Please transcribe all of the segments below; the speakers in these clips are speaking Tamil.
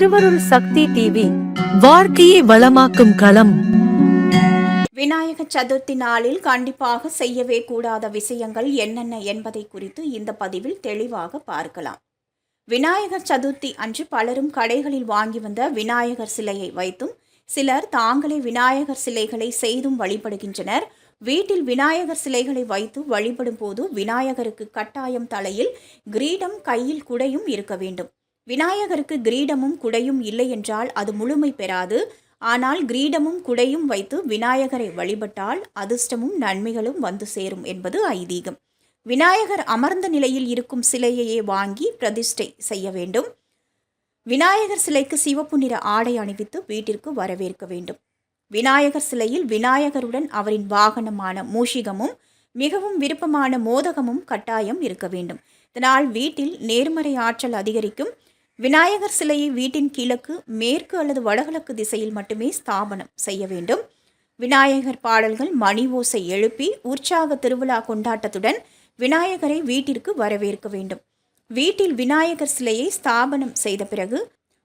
திருவருள் சக்தி டிவி வாழ்க்கையை வளமாக்கும் களம். விநாயக சதுர்த்தி நாளில் கண்டிப்பாக செய்யவே கூடாத விஷயங்கள் என்னென்ன என்பதை குறித்து இந்த பதிவில் தெளிவாக பார்க்கலாம். விநாயகர் சதுர்த்தி அன்று பலரும் கடைகளில் வாங்கி வந்த விநாயகர் சிலையை வைத்தும் சிலர் தாங்களே விநாயகர் சிலைகளை செய்தும் வழிபடுகின்றனர். வீட்டில் விநாயகர் சிலைகளை வைத்து வழிபடும் போது விநாயகருக்கு கட்டாயம் தலையில் கிரீடம் கையில் குடையும் இருக்க வேண்டும். விநாயகருக்கு கிரீடமும் குடையும் இல்லை என்றால் அது முழுமை பெறாது. ஆனால் கிரீடமும் குடையும் வைத்து விநாயகரை வழிபட்டால் அதிர்ஷ்டமும் நன்மைகளும் வந்து சேரும் என்பது ஐதீகம். விநாயகர் அமர்ந்த நிலையில் இருக்கும் சிலையையே வாங்கி பிரதிஷ்டை செய்ய வேண்டும். விநாயகர் சிலைக்கு சிவப்பு நிற ஆடை அணிவித்து வீட்டிற்கு வரவேற்க வேண்டும். விநாயகர் சிலையில் விநாயகருடன் அவரின் வாகனமான மூஷிகமும் மிகவும் விருப்பமான மோதகமும் கட்டாயம் இருக்க வேண்டும். இதனால் வீட்டில் நேர்மறை ஆற்றல் அதிகரிக்கும். விநாயகர் சிலையை வீட்டின் கிழக்கு மேற்கு அல்லது வடகிழக்கு திசையில் மட்டுமே ஸ்தாபனம் செய்ய வேண்டும். விநாயகர் பாடல்கள் மணி ஓசை எழுப்பி உற்சாக திருவிழா கொண்டாட்டத்துடன் விநாயகரை வீட்டிற்கு வரவேற்க வேண்டும். வீட்டில் விநாயகர் சிலையை ஸ்தாபனம் செய்த பிறகு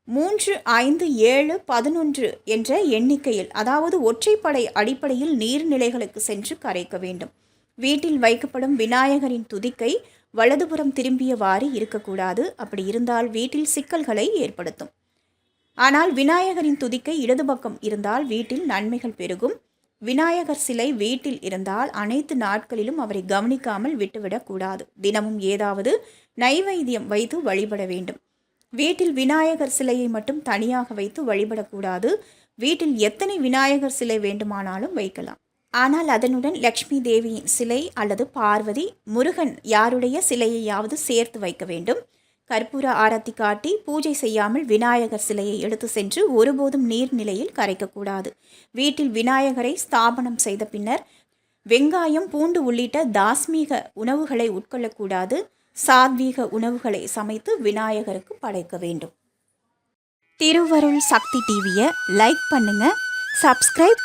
மூன்று ஐந்து ஏழு பதினொன்று என்ற எண்ணிக்கையில் அதாவது ஒற்றைப்படை அடிப்படையில் நீர்நிலைகளுக்கு சென்று கரைக்க வேண்டும். வீட்டில் வைக்கப்படும் விநாயகரின் துதிக்கை வலதுபுறம் திரும்பியவாறு இருக்கக்கூடாது. அப்படி இருந்தால் வீட்டில் சிக்கல்களை ஏற்படுத்தும். ஆனால் விநாயகரின் துதிக்கை இடது பக்கம் இருந்தால் வீட்டில் நன்மைகள் பெருகும். விநாயகர் சிலை வீட்டில் இருந்தால் அனைத்து நாட்களிலும் அவரை கவனிக்காமல் விட்டுவிடக்கூடாது தினமும் ஏதாவது நைவேத்தியம் வைத்து வழிபட வேண்டும். வீட்டில் விநாயகர் சிலையை மட்டும் தனியாக வைத்து வழிபடக்கூடாது வீட்டில் எத்தனை விநாயகர் சிலை வேண்டுமானாலும் வைக்கலாம். ஆனால் அதனுடன் லக்ஷ்மி தேவியின் சிலை அல்லது பார்வதி முருகன் யாருடைய சிலையையாவது சேர்த்து வைக்க வேண்டும். கற்பூர ஆரத்தி காட்டி பூஜை செய்யாமல் விநாயகர் சிலையை எடுத்து சென்று ஒருபோதும் நீர்நிலையில் கரைக்கக்கூடாது. வீட்டில் விநாயகரை ஸ்தாபனம் செய்த பின்னர் வெங்காயம் பூண்டு உள்ளிட்ட தாஸ்மீக உணவுகளை உட்கொள்ளக்கூடாது. சாத்வீக உணவுகளை சமைத்து விநாயகருக்கு படைக்க வேண்டும். திருவருள் சக்தி டிவியை லைக் பண்ணுங்க சப்ஸ்கிரைப்